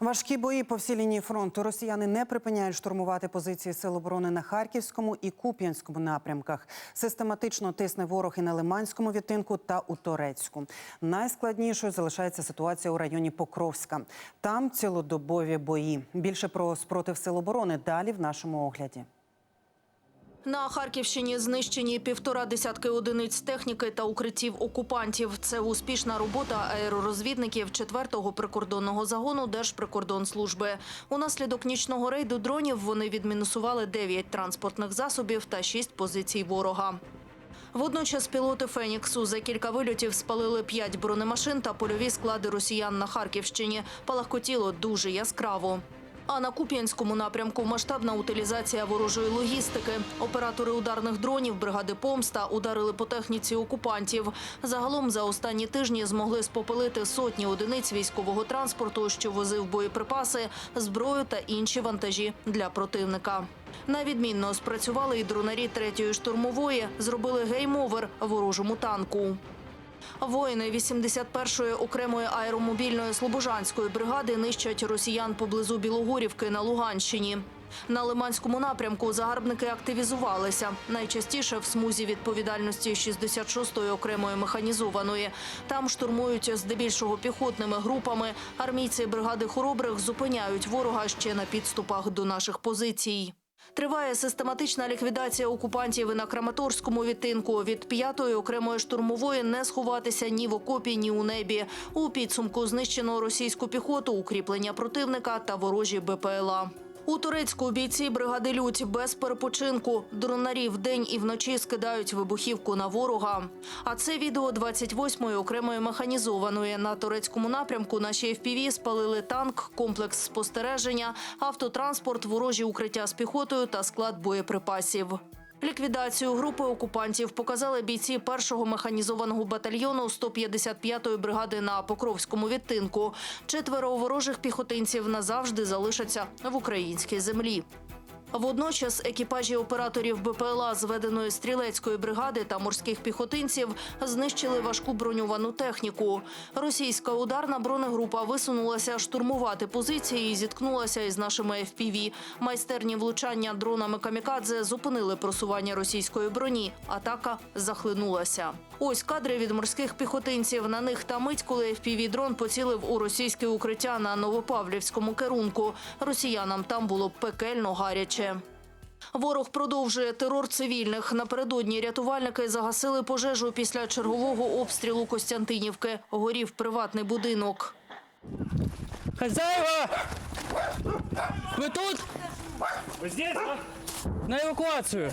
Важкі бої по всій лінії фронту. Росіяни не припиняють штурмувати позиції сил оборони на Харківському і Куп'янському напрямках. Систематично тисне ворог і на Лиманському відтинку та у Торецьку. Найскладнішою залишається ситуація у районі Покровська. Там цілодобові бої. Більше про спротив сил оборони далі в нашому огляді. На Харківщині знищені півтора десятки одиниць техніки та укриттів окупантів. Це успішна робота аеророзвідників 4-го прикордонного загону Держприкордонслужби. Унаслідок нічного рейду дронів вони відмінусували 9 транспортних засобів та 6 позицій ворога. Водночас пілоти Феніксу за кілька вильотів спалили п'ять бронемашин та польові склади росіян на Харківщині. Палахкотіло дуже яскраво. А на Куп'янському напрямку масштабна утилізація ворожої логістики. Оператори ударних дронів бригади Помста ударили по техніці окупантів. Загалом за останні тижні змогли спопилити сотні одиниць військового транспорту, що возив боєприпаси, зброю та інші вантажі для противника. Навідмінно спрацювали і дронарі третьої штурмової, зробили гейм-овер ворожому танку. Воїни 81-ї окремої аеромобільної слобожанської бригади нищать росіян поблизу Білогорівки на Луганщині. На Лиманському напрямку загарбники активізувалися найчастіше в смузі відповідальності 66-ї окремої механізованої. Там штурмують здебільшого піхотними групами. Армійці бригади хоробрих зупиняють ворога ще на підступах до наших позицій. Триває систематична ліквідація окупантів і на Краматорському відтинку. Від п'ятої окремої штурмової не сховатися ні в окопі, ні у небі. У підсумку знищено російську піхоту, укріплення противника та ворожі БПЛА. У Турецьку бійці бригади Лють без перепочинку. Дронарі вдень і вночі скидають вибухівку на ворога. А це відео 28-ї окремої механізованої. На турецькому напрямку наші FPV спалили танк, комплекс спостереження, автотранспорт, ворожі укриття з піхотою та склад боєприпасів. Ліквідацію групи окупантів показали бійці першого механізованого батальйону 155-ї бригади на Покровському відтинку. Четверо ворожих піхотинців назавжди залишаться в українській землі. Водночас екіпажі операторів БПЛА зведеної стрілецької бригади та морських піхотинців знищили важку броньовану техніку. Російська ударна бронегрупа висунулася штурмувати позиції і зіткнулася із нашими FPV. Майстерні влучання дронами камікадзе зупинили просування російської броні. Атака захлинулася. Ось кадри від морських піхотинців. На них та мить, коли FPV-дрон поцілив у російське укриття на Новопавлівському керунку. Росіянам там було пекельно гаряче. Ворог продовжує терор цивільних. Напередодні рятувальники загасили пожежу після чергового обстрілу Костянтинівки. Горів приватний будинок. Хозяева! Вы тут? Вы здесь. На евакуацію.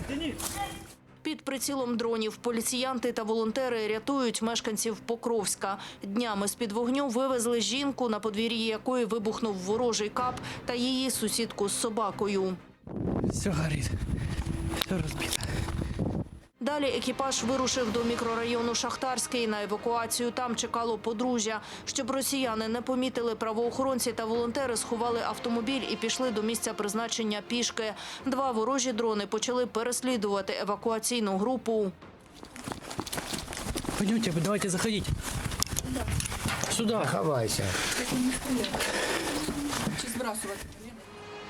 Під прицілом дронів поліціянти та волонтери рятують мешканців Покровська. Днями з-під вогню вивезли жінку, на подвір'ї якої вибухнув ворожий кап та її сусідку з собакою. Все горить. Все розбито. Далі екіпаж вирушив до мікрорайону Шахтарський. На евакуацію там чекало подружжя. Щоб росіяни не помітили правоохоронці та волонтери, сховали автомобіль і пішли до місця призначення пішки. Два ворожі дрони почали переслідувати евакуаційну групу. Пойдемте, давайте заходите. Сюда. Ховайся.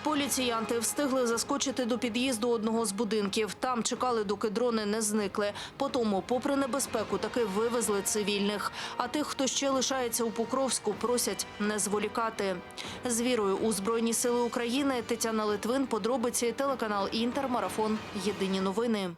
Поліціянти встигли заскочити до під'їзду одного з будинків. Там чекали, доки дрони не зникли. Потому, попри небезпеку, таки вивезли цивільних. А тих, хто ще лишається у Покровську, просять не зволікати. З вірою у Збройні Сили України Тетяна Литвин, подробиці, телеканал Інтер, марафон. Єдині новини.